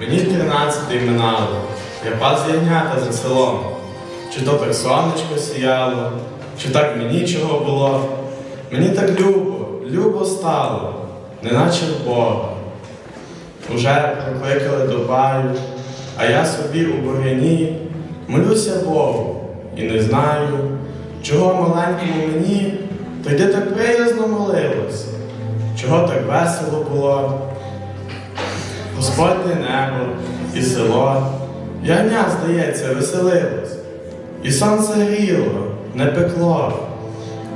Мені тринадцятий минало, я пас ягнята за селом. Чи то так сонечко сіяло, чи так мені чого було. Мені так любо, любо стало, неначе в Бога. Уже прикликали до баю, а я собі у буряні молюся Богу і не знаю, чого маленькому мені, то йде так приязно молилось, чого так весело було. Господнє небо і село, ягня, здається, веселилось, і сонце гріло, не пекло,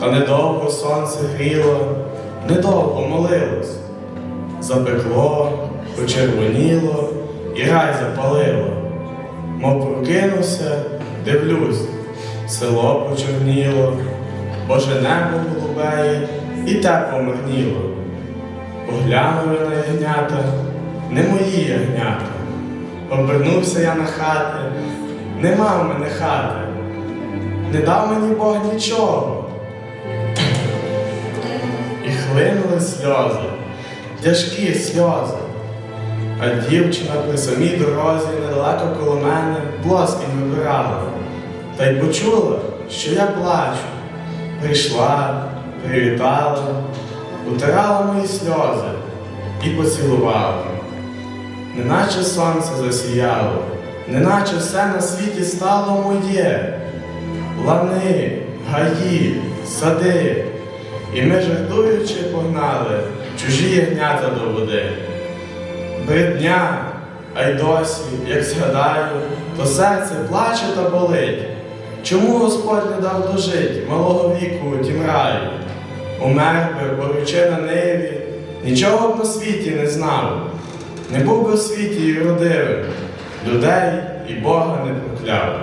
та недовго сонце гріло, недовго молилось. Запекло, почервоніло і рай запалило. Мов прокинувся, дивлюсь, село почорніло, Боже небо голубеє і те помирніло. Поглянули на ягнята, не мої ягнята. Обернувся я на хати, нема в мене хати, не дав мені Бог нічого. І хлинули сльози, тяжкі сльози. А дівчина при самій дорозі недалеко коло мене плоскінь вибирала. Та й почула, що я плачу. Прийшла, привітала, утирала мої сльози і поцілувала. Неначе сонце засіяло, неначе все на світі стало моє. Лани, гаї, сади, і ми жартуючи погнали чужі ягнята до води. Бридня, а й досі, як згадаю, то серце плаче та болить. Чому Господь не дав дожить малого віку тім раю? Умер би, борючи на ниві, нічого б на світі не знав. Не був би у світі і родивим, людей і Бога не прокляв.